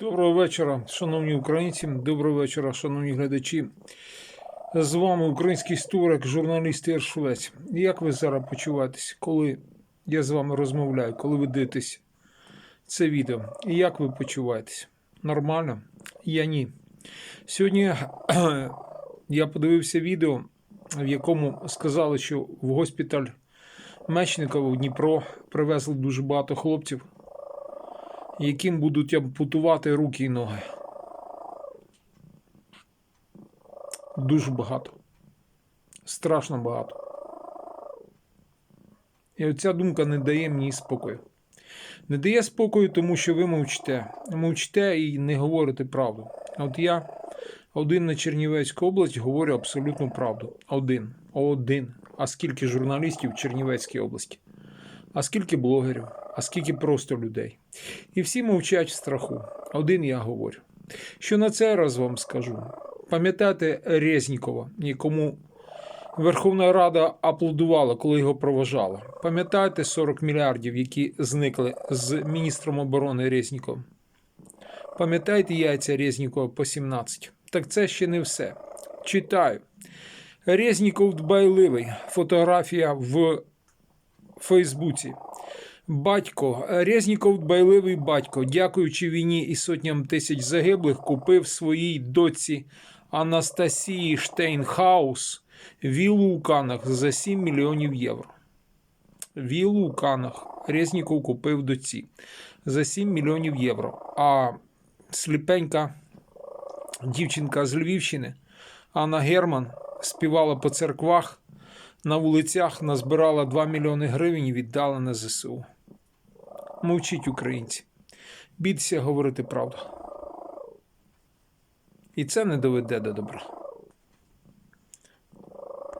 Доброго вечора, шановні українці. Доброго вечора, шановні глядачі. З вами український історик, журналіст Швець. Як ви зараз почуваєтесь, коли я з вами розмовляю, коли ви дивитесь це відео? І як ви почуваєтесь? Нормально? Я ні. Сьогодні я подивився відео, в якому сказали, що в госпіталь Мечникова в Дніпро привезли дуже багато хлопців яким будуть ампутувати руки і ноги. Дуже багато. Страшно багато. І оця думка не дає мені спокою. Не дає спокою, тому що ви мовчите. Мовчите і не говорите правду. От я один на Чернівецьку область говорю абсолютну правду. Один. Один. А скільки журналістів в Чернівецькій області? А скільки блогерів? А скільки просто людей? І всі мовчать в страху. Один я говорю. Що на цей раз вам скажу? Пам'ятаєте Резнікова, якому Верховна Рада аплодувала, коли його проважала? Пам'ятаєте 40 мільярдів, які зникли з міністром оборони Резніковим? Пам'ятаєте яйця Резнікова по 17? Так це ще не все. Читаю. Резніков дбайливий. Фотографія в Фейсбуці. Батько Резніков дбайливий батько, дякуючи війні і сотням тисяч загиблих, купив своїй доці Анастасії Штейнхаус віллу у Канах за 7 мільйонів євро. Віллу у Канах Резніков купив доці за 7 мільйонів євро. А сліпенька дівчинка з Львівщини Анна Герман співала по церквах на вулицях назбирала 2 мільйони гривень і віддала на ЗСУ. Мовчіть, українці. Бідся говорити правду. І це не доведе до добра.